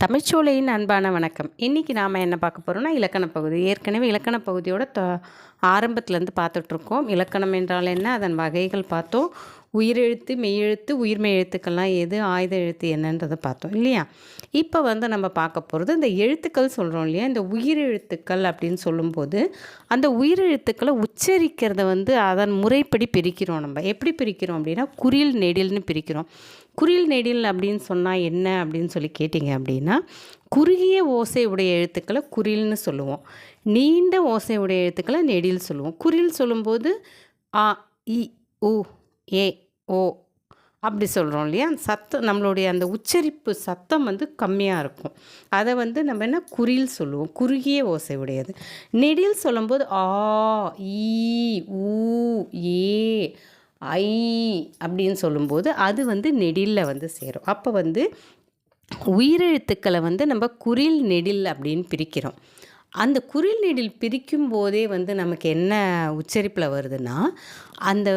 தமிழ்ச்சோலையின் அன்பான வணக்கம். இன்றைக்கி நாம் என்ன பார்க்க போகிறோம்னா இலக்கண பகுதி. ஏற்கனவே இலக்கண பகுதியோட த ஆரம்பத்துலேருந்து பார்த்துட்ருக்கோம் இலக்கணம் என்றால் என்ன? அதன் வகைகள் பார்த்தோம். உயிரெழுத்து மெய்யெழுத்து உயிர்மெய் எழுத்துக்கள்லாம் எது ஆயுத எழுத்து என்னன்றதை பார்த்தோம் இல்லையா? இப்போ வந்து நம்ம பார்க்க போகிறது இந்த எழுத்துக்கள் சொல்கிறோம் இல்லையா? இந்த உயிரெழுத்துக்கள் அப்படின்னு சொல்லும்போது அந்த உயிரெழுத்துக்களை உச்சரிக்கிறத வந்து அதன் முறைப்படி பிரிக்கிறோம் நம்ம. எப்படி பிரிக்கிறோம் அப்படின்னா குறில் நெடில்னு பிரிக்கிறோம். குறில் நெடில் அப்படின்னு சொன்னால் என்ன அப்படின்னு சொல்லி கேட்டிங்க அப்படின்னா குறுகிய ஓசை உடைய எழுத்துக்களை குறில்னு சொல்லுவோம். நீண்ட ஓசை உடைய எழுத்துக்களை நெடில் சொல்லுவோம். குறில் சொல்லும்போது ஆ இ உ ஏ ஓ அப்படி சொல்கிறோம் இல்லையா? அந்த சத்தம் நம்மளுடைய அந்த உச்சரிப்பு சத்தம் வந்து கம்மியாக இருக்கும். அதை வந்து நம்ம என்ன குறில் சொல்லுவோம். குறுகிய ஓசை உடையது. நெடில் சொல்லும்போது ஆ ஈ ஊ ஏ ஐ அப்படின்னு சொல்லும்போது அது வந்து நெடிலில் வந்து சேரும். அப்போ வந்து உயிரெழுத்துக்களை வந்து நம்ம குறில் நெடில் அப்படின்னு பிரிக்கிறோம். அந்த குறில் நெடில் பிரிக்கும் போதே வந்து நமக்கு என்ன உச்சரிப்பில் வருதுன்னா அந்த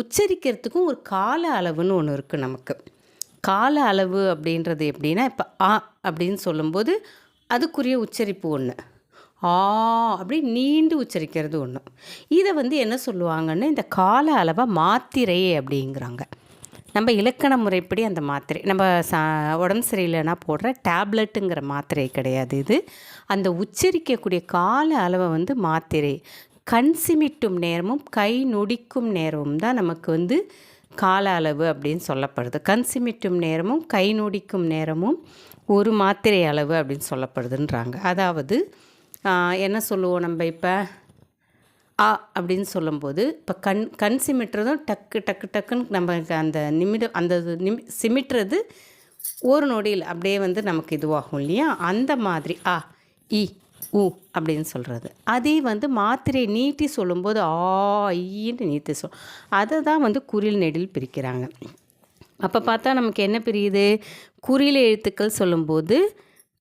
உச்சரிக்கிறதுக்கும் ஒரு கால அளவுன்னு ஒன்று இருக்குது நமக்கு. கால அளவு அப்படின்றது எப்படின்னா இப்போ ஆ அப்படின்னு சொல்லும்போது அதுக்குரிய உச்சரிப்பு ஒன்று ஆ அப்படி நீண்டு உச்சரிக்கிறது ஒன்று இதை வந்து என்ன சொல்லுவாங்கன்னு இந்த கால அளவை மாத்திரை அப்படிங்கிறாங்க. நம்ம இலக்கண முறைப்படி அந்த மாத்திரை நம்ம சா உடம்பு சரியில்லைன்னா போடுற டேப்லெட்டுங்கிற மாத்திரை கிடையாது இது. அந்த உச்சரிக்கக்கூடிய கால அளவை வந்து மாத்திரை. கண் சிமிட்டும் நேரமும் கை நொடிக்கும் நேரமும் தான் நமக்கு வந்து கால அளவு அப்படின்னு சொல்லப்படுது. கண் சிமிட்டும் நேரமும் கை நொடிக்கும் நேரமும் ஒரு மாத்திரை அளவு அப்படின்னு சொல்லப்படுதுன்றாங்க. அதாவது என்ன சொல்லுவோம் நம்ம இப்போ? ஆ அப்படின்னு சொல்லும்போது இப்போ கண் கண் சிமிட்டுறதும் டக்கு டக்கு டக்குன்னு நம்ம அந்த நிமிடம் அந்த நிமி சிமிட்டுறது ஒரு நொடியில் அப்படியே வந்து நமக்கு இதுவாகும் இல்லையா? அந்த மாதிரி ஆ இ உ அப்படின்னு சொல்கிறது அதே வந்து மாத்திரை நீட்டி சொல்லும்போது ஆ ஈன்னு நீட்டி சொல் அதை தான் வந்து குரில் நெடில் பிரிக்கிறாங்க. அப்போ பார்த்தா நமக்கு என்ன பிரியுது? குறியில் எழுத்துக்கள் சொல்லும்போது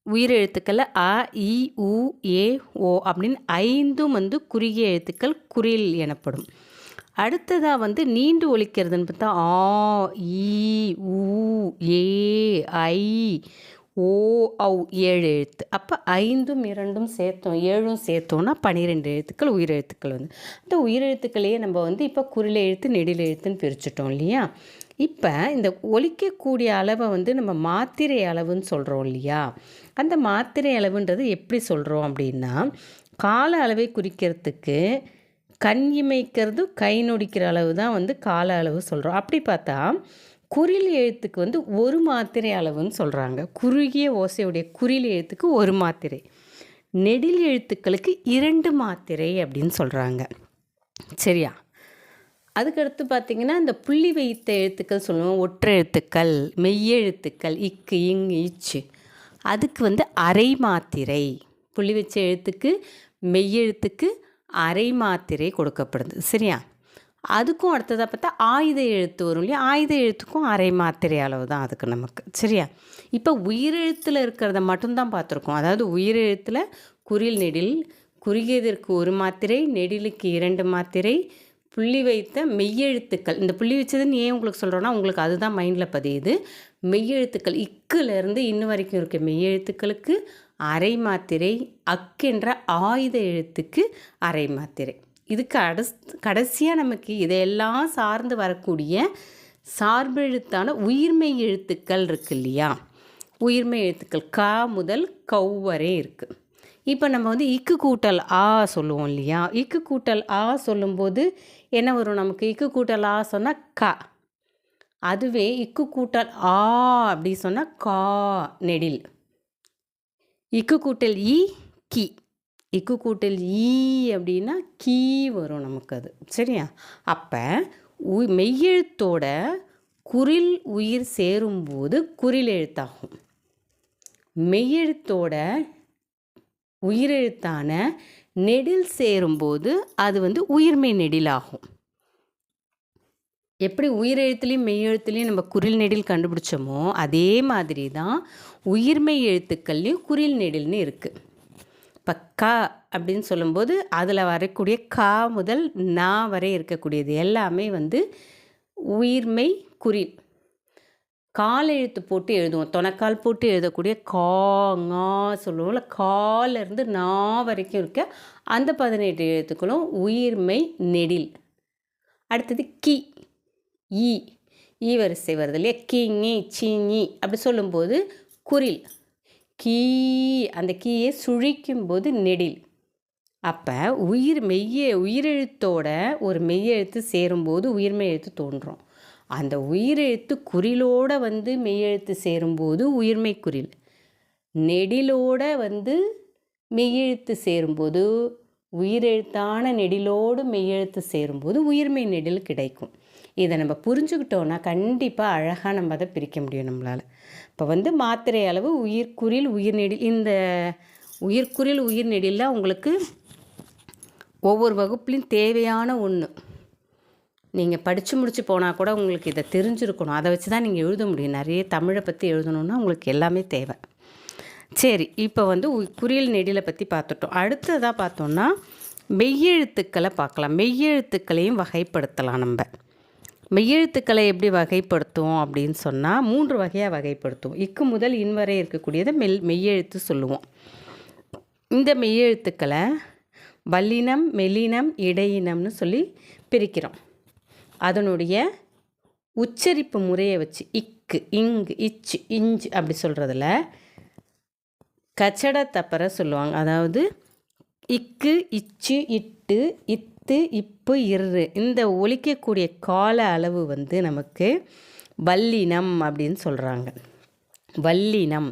உயிரெழுத்துக்களில் அ இ உ ஏ ஓ அப்படின்னு ஐந்தும் வந்து குறுகிய எழுத்துக்கள் குறில் எனப்படும். அடுத்ததாக வந்து நீண்டு ஒழிக்கிறதுன்னு பார்த்தா ஆ இ உ ஏ ஐ ஓ ஔ ஏழு எழுத்து. அப்போ ஐந்தும் இரண்டும் சேர்த்தோம் ஏழும் சேர்த்தோன்னா பன்னிரெண்டு எழுத்துக்கள் உயிரெழுத்துக்கள் வந்து. அந்த உயிரெழுத்துக்களையே நம்ம வந்து இப்போ குறில் எழுத்து நெடில் எழுத்துன்னு பிரிச்சுட்டோம் இல்லையா? இப்போ இந்த ஒழிக்கக்கூடிய அளவை வந்து நம்ம மாத்திரை அளவுன்னு சொல்கிறோம் இல்லையா? அந்த மாத்திரை அளவுன்றது எப்படி சொல்கிறோம் அப்படின்னா கால அளவை குறிக்கிறதுக்கு கண் இமைக்கிறது கை நொடிக்கிற அளவு தான் வந்து கால அளவு சொல்கிறோம் அப்படி பார்த்தா குறில் எழுத்துக்கு வந்து ஒரு மாத்திரை அளவுன்னு சொல்கிறாங்க குறுகிய ஓசையுடைய குறில் எழுத்துக்கு ஒரு மாத்திரை. நெடில் எழுத்துக்களுக்கு இரண்டு மாத்திரை அப்படின்னு சொல்கிறாங்க சரியா? அதுக்கடுத்து பார்த்திங்கன்னா இந்த புள்ளி வைத்த எழுத்துக்கள் சொல்லுவோம். ஒற்றை எழுத்துக்கள் மெய்யெழுத்துக்கள் இக்கு இங் இச்சு. அதுக்கு வந்து அரை மாத்திரை. புள்ளி வச்ச எழுத்துக்கு மெய்யெழுத்துக்கு அரை மாத்திரை கொடுக்கப்படுது. சரியா? அதுக்கும் அடுத்ததாக பார்த்தா ஆயுத எழுத்து வரும் இல்லையா? ஆயுத எழுத்துக்கும் அரை மாத்திரை அளவு தான் அதுக்கு நமக்கு. சரியா? இப்போ உயிரெழுத்தில் இருக்கிறத மட்டும்தான் பார்த்துருக்கோம். அதாவது உயிரெழுத்தில் குறில் நெடில் குறுகியதற்கு ஒரு மாத்திரை நெடிலுக்கு இரண்டு மாத்திரை புள்ளி வைத்த மெய்யெழுத்துக்கள். இந்த புள்ளி வச்சதுன்னு ஏன் உங்களுக்கு சொல்கிறோன்னா உங்களுக்கு அதுதான் மைண்டில் பதியுது. மெய்யெழுத்துக்கள் இக்குலேருந்து இன்னும் வரைக்கும் இருக்க. மெய்யெழுத்துக்களுக்கு அரை மாத்திரை அக்கென்ற ஆயுத எழுத்துக்கு அரை மாத்திரை. இதுக்கு அடஸ் கடைசியாக நமக்கு இதையெல்லாம் சார்ந்து வரக்கூடிய சார்பெழுத்தான உயிர்மெய் எழுத்துக்கள் இருக்கு இல்லையா? உயிர்மெய் எழுத்துக்கள் கா முதல் கௌ வரை இருக்குது இப்போ நம்ம வந்து இக்கு கூட்டல் ஆ சொல்லுவோம் இல்லையா? இக்கு கூட்டல் ஆ சொல்லும்போது என்ன வரும் நமக்கு? இக்கு கூட்டல் ஆ சொன்னால் க. அதுவே இக்கு கூட்டல் ஆ அப்படி சொன்னால் கா நெடில். இக்கு கூட்டல் இ கி. இக்கு கூட்டல் ஈ அப்படின்னா கீ வரும் நமக்கு அது. சரியா? அப்போ உ மெய்யெழுத்தோட குறில் உயிர் சேரும்போது குறில் எழுத்தாகும். மெய்யெழுத்தோட உயிரெழுத்தான நெடில் சேரும்போது அது வந்து உயிர்மை நெடிலாகும். எப்படி உயிரெழுத்துலேயும் மெய்யெழுத்துலேயும் நம்ம குரில் நெடில் கண்டுபிடிச்சோமோ அதே மாதிரி தான் உயிர்மெய் எழுத்துக்கள்லேயும் குரில் நெடில்னு இருக்குது இப்போ க அப்படின்னு சொல்லும்போது அதில் வரக்கூடிய கா முதல் நா வரை இருக்கக்கூடியது எல்லாமே வந்து உயிர்மெய் குறில் கால் எழுத்து போட்டு எழுதுவோம். தொணக்கால் போட்டு எழுதக்கூடிய காங்கா சொல்லுவோம்ல. காலேருந்து நா வரைக்கும் இருக்க அந்த பதினெட்டு எழுத்துக்களும் உயிர்மை நெடில். அடுத்தது கி ஈ. ஈ வரிசை வருது இல்லையா? கிங்கி சீங்கி அப்படி சொல்லும்போது குரில். கீ அந்த கீயை சுழிக்கும்போது நெடில். அப்போ உயிர் மெய்ய உயிரெழுத்தோட ஒரு மெய்யெழுத்து சேரும்போது உயிர்மெய் எழுத்து தோன்றும். அந்த உயிரெழுத்து குறிலோட வந்து மெய்யெழுத்து சேரும்போது உயிர்மை குறில். நெடிலோட வந்து மெய்யெழுத்து சேரும்போது உயிரெழுத்தான நெடிலோடு மெய்யெழுத்து சேரும்போது உயிர்மெய் நெடில் கிடைக்கும். இதை நம்ம புரிஞ்சுக்கிட்டோன்னா கண்டிப்பாக அழகாக நம்ம அதை பிரிக்க முடியும் நம்மளால். இப்போ வந்து மாத்திரை அளவு உயிர்குறில் உயிர்நெடில் இந்த உயிர்குறில் உயிர் நெடிலில் உங்களுக்கு ஒவ்வொரு வகுப்புலையும் தேவையான ஒன்று நீங்கள் படித்து முடித்து போனால் கூட உங்களுக்கு இதை தெரிஞ்சிருக்கணும். அதை வச்சு தான் நீங்கள் எழுத முடியும். நிறைய தமிழை பற்றி எழுதணுன்னா உங்களுக்கு எல்லாமே தேவை. சரி இப்போ வந்து குறியல் நெடியில் பற்றி பார்த்துட்டோம். அடுத்ததாக பார்த்தோம்னா மெய்யெழுத்துக்களை பார்க்கலாம். மெய்யெழுத்துக்களையும் வகைப்படுத்தலாம் நம்ம. மெய்யெழுத்துக்களை எப்படி வகைப்படுத்துவோம் அப்படின்னு சொன்னால் மூன்று வகையாக வகைப்படுத்துவோம். இக்கு முதல் இன்வரை இருக்கக்கூடியதை மெல் மெய்யெழுத்து சொல்லுவோம். இந்த மெய்யெழுத்துக்களை வல்லினம் மெல்லினம் இடையினம்னு சொல்லி பிரிக்கிறோம். அதனுடைய உச்சரிப்பு முறையை வச்சு இக்கு இங்கு இச்சு இஞ்சு அப்படி சொல்கிறதுல கச்சட தப்பற சொல்லுவாங்க. அதாவது இக்கு இச்சு இட்டு இத்து இப்பு இரு இந்த ஒலிக்கக்கூடிய கால அளவு வந்து நமக்கு வல்லினம் அப்படின்னு சொல்கிறாங்க வல்லினம்.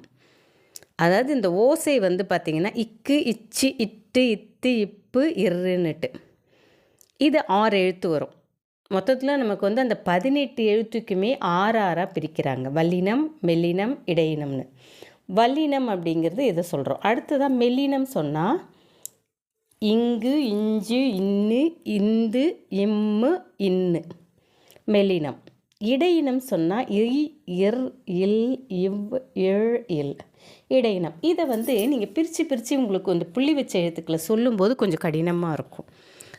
அதாவது இந்த ஓசை வந்து பார்த்திங்கன்னா இக்கு இச்சு இட்டு இத்து இப்பு இருன்னுட்டு இது ஆறு எழுத்து வரும். மொத்தத்தில் நமக்கு வந்து அந்த பதினெட்டு எழுத்துக்குமே ஆறு ஆறாக பிரிக்கிறாங்க. வல்லினம் மெல்லினம் இடையினம்னு. வல்லினம் அப்படிங்கிறது இதை சொல்கிறோம் அடுத்ததாக மெல்லினம் சொன்னால் இங்கு இஞ்சு இன்னு இந்து இம்மு இன்னு. மெல்லினம். இடையினம் சொன்னால் இ இர் இல் இவ் இழ் இல். இடையினம். இதை வந்து நீங்கள் பிரித்து பிரித்து உங்களுக்கு வந்து புள்ளி வச்ச எழுத்துக்களை சொல்லும்போது கொஞ்சம் கடினமாக இருக்கும்.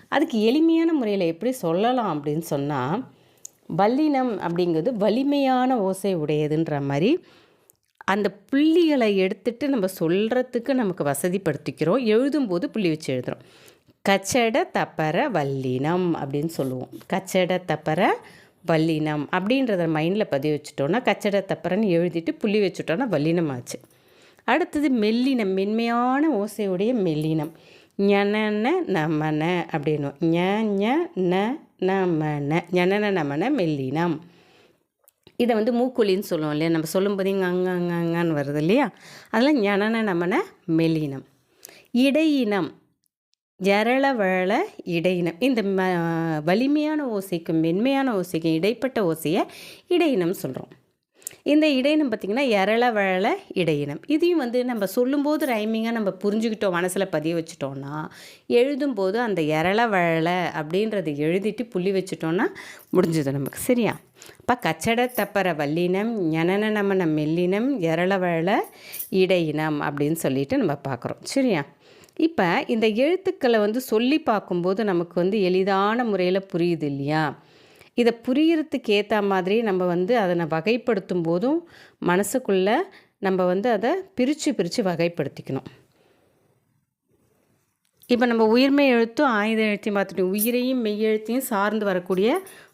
அதுக்கு எளிமையான முறையில் எப்படி சொல்லலாம் அப்படின்னு சொன்னால் வல்லினம் அப்படிங்கிறது வலிமையான ஓசை உடையதுன்ற மாதிரி அந்த புள்ளிகளை எடுத்துட்டு நம்ம சொல்கிறதுக்கு நமக்கு வசதிப்படுத்திக்கிறோம். எழுதும்போது புள்ளி வச்சு எழுதுகிறோம் கச்சட தப்பர வல்லினம் அப்படின்னு சொல்லுவோம். கச்சட தப்பர வல்லினம் அப்படின்றத மைண்டில் பதிவு வச்சுட்டோன்னா கச்சட தப்பரன்னு எழுதிட்டு புள்ளி வச்சுட்டோன்னா வல்லினம் ஆச்சு. அடுத்தது மெல்லினம் மென்மையான ஓசையுடைய மெல்லினம். ஞன நமன அப்படின்னும் ஞ ஞ ந நமன. ஞன நமன மெல்லினம். இதை வந்து மூக்குழின்னு சொல்லுவோம் இல்லையா? நம்ம சொல்லும்போது இங்கே அங்க அங்க அங்கன்னு வருது இல்லையா? அதெல்லாம் ஞன நமன மெல்லினம். இடையினம். ஜரளவழ இடையினம். இந்த ம வலிமையான ஓசைக்கும் மென்மையான ஓசைக்கும் இடைப்பட்ட ஓசையை இடையினம் சொல்கிறோம் இந்த இடையினம் பார்த்திங்கன்னா எரளவழ இடையினம். இதையும் வந்து நம்ம சொல்லும்போது ரைமிங்காக நம்ம புரிஞ்சுக்கிட்டோம் மனசில் பதிய வச்சுட்டோன்னா எழுதும்போது அந்த எரளவழ அப்படின்றத எழுதிட்டு புள்ளி வச்சுட்டோன்னா முடிஞ்சது நமக்கு. சரியா? இப்போ கச்சட தப்பற வல்லினம் ஞனன நமன மெல்லினம் எரளவழ இடையினம் அப்படின்னு சொல்லிட்டு நம்ம பார்க்குறோம். சரியா? இப்போ இந்த எழுத்துக்களை வந்து சொல்லி பார்க்கும்போது நமக்கு வந்து எளிதான முறையில் புரியுது இல்லையா? இதை புரியறதுக்கு ஏற்ற மாதிரி நம்ம வந்து அதனை வகைப்படுத்தும் போதும் மனசுக்குள்ளே நம்ம வந்து அதை பிரித்து பிரித்து வகைப்படுத்திக்கணும். இப்போ நம்ம உயிர்மெய் எழுத்தும் ஆயுத எழுத்தையும் பார்த்துட்டோம் உயிரையும் மெய்யெழுத்தையும் சார்ந்து வரக்கூடிய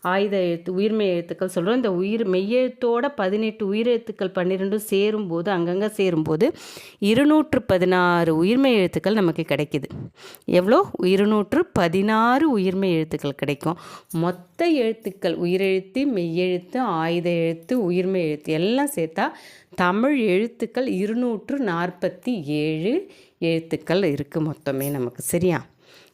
ஆயுத எழுத்து உயிர்மெய் எழுத்துக்கள் சொல்கிறோம் இந்த உயிர் மெய்யெழுத்தோட பதினெட்டு உயிரெழுத்துக்கள் பன்னிரெண்டும் சேரும்போது அங்கங்கே சேரும்போது இருநூற்று பதினாறு உயிர்மெய் எழுத்துக்கள் நமக்கு கிடைக்கிது. எவ்வளோ இருநூற்று பதினாறு உயிர்மெய் எழுத்துக்கள் கிடைக்கும். மொத்த எழுத்துக்கள் உயிரெழுத்து மெய்யெழுத்து ஆயுத எழுத்து உயிர்மெய் எழுத்து எல்லாம் சேர்த்தா தமிழ் எழுத்துக்கள் இருநூற்று நாற்பத்தி ஏழு எழுத்துக்கள் இருக்குது மொத்தமே நமக்கு சரியா?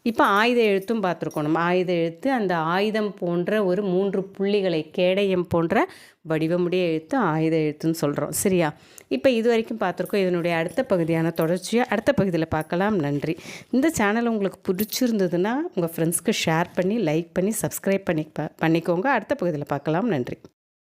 இப்போ ஆயுத எழுத்தும் பார்த்துருக்கோம். நம்ம ஆயுத எழுத்து அந்த ஆயுதம் போன்ற ஒரு மூன்று புள்ளிகளை கேடயம் போன்ற வடிவமுடைய எழுத்து ஆயுத எழுத்துன்னு சொல்கிறோம் சரியா? இப்போ இது வரைக்கும் பார்த்துருக்கோம். இதனுடைய அடுத்த பகுதியான தொடர்ச்சியாக அடுத்த பகுதியில் பார்க்கலாம். நன்றி. இந்த சேனல் உங்களுக்கு பிடிச்சிருந்ததுன்னா உங்கள் ஃப்ரெண்ட்ஸ்க்கு ஷேர் பண்ணி லைக் பண்ணி சப்ஸ்கிரைப் பண்ணி ப- பண்ணிக்கோங்க. அடுத்த பகுதியில் பார்க்கலாம். நன்றி.